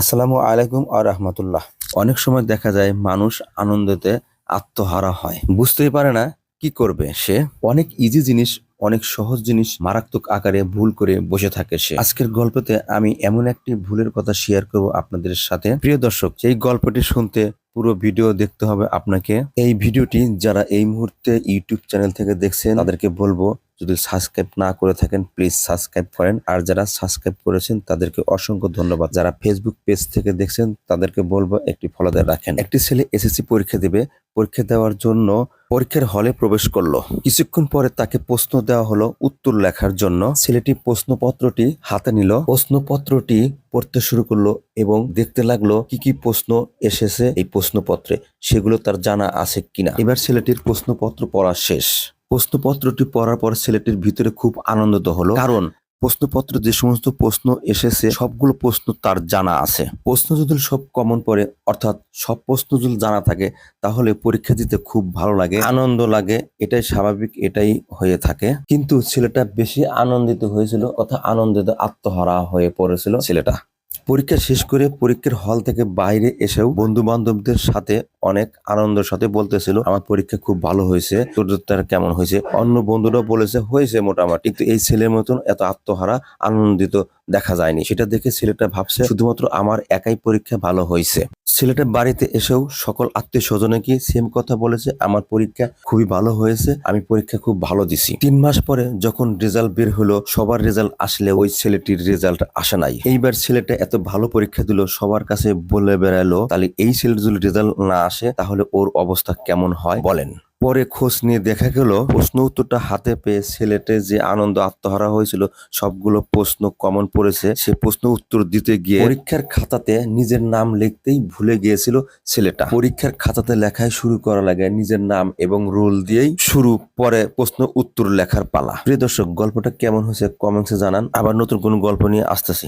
আসসালামু আলাইকুম আ রহমতুল্লাহ। অনেক সময় দেখা যায় মানুষ আনন্দতে আত্মহারা হয়। বুঝতেই পারে না কি করবে সে। অনেক ইজি জিনিস, অনেক সহজ জিনিস মারাত্মক আকারে ভুল করে বসে থাকে সে। আজকের গল্পতে আমি এমন একটি ভুলের কথা শেয়ার করব আপনাদের সাথে। প্রিয় দর্শক, এই গল্পটি শুনতে পুরো ভিডিও দেখতে হবে আপনাকে। এই ভিডিওটি যারা এই মুহূর্তে ইউটিউব চ্যানেল থেকে দেখছেন, তাদেরকে বলব যদি সাবস্ক্রাইব না করে থাকেন প্লিজ সাবস্ক্রাইব করেন। আর যারা সাবস্ক্রাইব করেছেন, তাদেরকে অসংখ্য ধন্যবাদ। যারা ফেসবুক পেজ থেকে দেখছেন, তাদেরকে বলব একটি ফলো দিয়ে রাখেন। একটি ছেলে এসএসসি পরীক্ষা দেবে। পরীক্ষা দেওয়ার জন্য পরীক্ষার হলে প্রবেশ করল। কিছুক্ষণ পরে তাকে প্রশ্ন দেওয়া হলো উত্তর লেখার জন্য। ছেলেটি প্রশ্নপত্রটি হাতে নিল। প্রশ্নপত্রটি পড়তে শুরু করল এবং দেখতে লাগল কি কি প্রশ্ন এসেছে এই প্রশ্নপত্রে। সেগুলো তার জানা আছে কিনা। এবার ছেলেটির প্রশ্নপত্র পড়া শেষ। প্রশ্নপত্রটি পড়ার পর ছেলেটির ভিতরে খুব আনন্দিত হলো। কারণ প্রশ্নপত্র যে সমস্ত প্রশ্ন এসেছে, সবগুলো প্রশ্ন তার জানা আছে। প্রশ্ন যদি সব কমন পড়ে, অর্থাৎ সব প্রশ্ন যদি জানা থাকে, তাহলে পরীক্ষা দিতে খুব ভালো লাগে, আনন্দ লাগে, এটাই স্বাভাবিক, এটাই হয়ে থাকে। কিন্তু ছেলেটা বেশি আনন্দিত হয়েছিল, অর্থাৎ আনন্দিত আত্মহারা হয়ে পড়েছিল ছেলেটা। পরীক্ষা শেষ করে পরীক্ষার হল থেকে বাইরে এসেও বন্ধু বান্ধবদের সাথে অনেক আনন্দের সাথে বলতেছিল, আমার পরীক্ষা খুব ভালো হয়েছে, তোদের কেমন হয়েছে? অন্য বন্ধুরাও বলেছে, হয়েছে মোটামুটি। কিন্তু এই ছেলের মতন এত আত্মহারা, আনন্দিত দেখা যায়নি। সেটা দেখে ছেলেটা ভাবছে, শুধুমাত্র আমার একাই পরীক্ষা ভালো হয়েছে। ছেলেটা বাড়িতে এসেও সকল আত্মীয় স্বজনে কি সেম কথা বলেছে, আমার পরীক্ষা খুবই ভালো হয়েছে, আমি পরীক্ষা খুব ভালো দিছি। তিন মাস পরে যখন রেজাল্ট বের হলো, সবার রেজাল্ট আসলে ওই ছেলেটির রেজাল্ট আসে নাই। এইবার ছেলেটা এত ভালো পরীক্ষা দিল, সবার কাছে বলে বেড়ালো, তাহলে এই যদি রেজাল্ট না আসে, তাহলে ওর অবস্থা কেমন হয় বলেন। পরে খোঁজ নিয়ে দেখা গেল, প্রশ্ন উত্তরটা হাতে পেয়ে ছেলেটে যে আনন্দ আত্মহারা হয়েছিল, সবগুলো প্রশ্ন কমন পড়েছে। সে প্রশ্ন উত্তর দিতে গিয়ে পরীক্ষার খাতাতে নিজের নাম লিখতেই ভুলে গিয়েছিল ছেলেটা। পরীক্ষার খাতাতে লেখায় শুরু করা লাগে নিজের নাম এবং রোল দিয়েই শুরু, পরে প্রশ্ন উত্তর লেখার পালা। প্রিয় দর্শক, গল্পটা কেমন হয়েছে কমেন্টসে জানান। আবার নতুন কোন গল্প নিয়ে আসতেছি।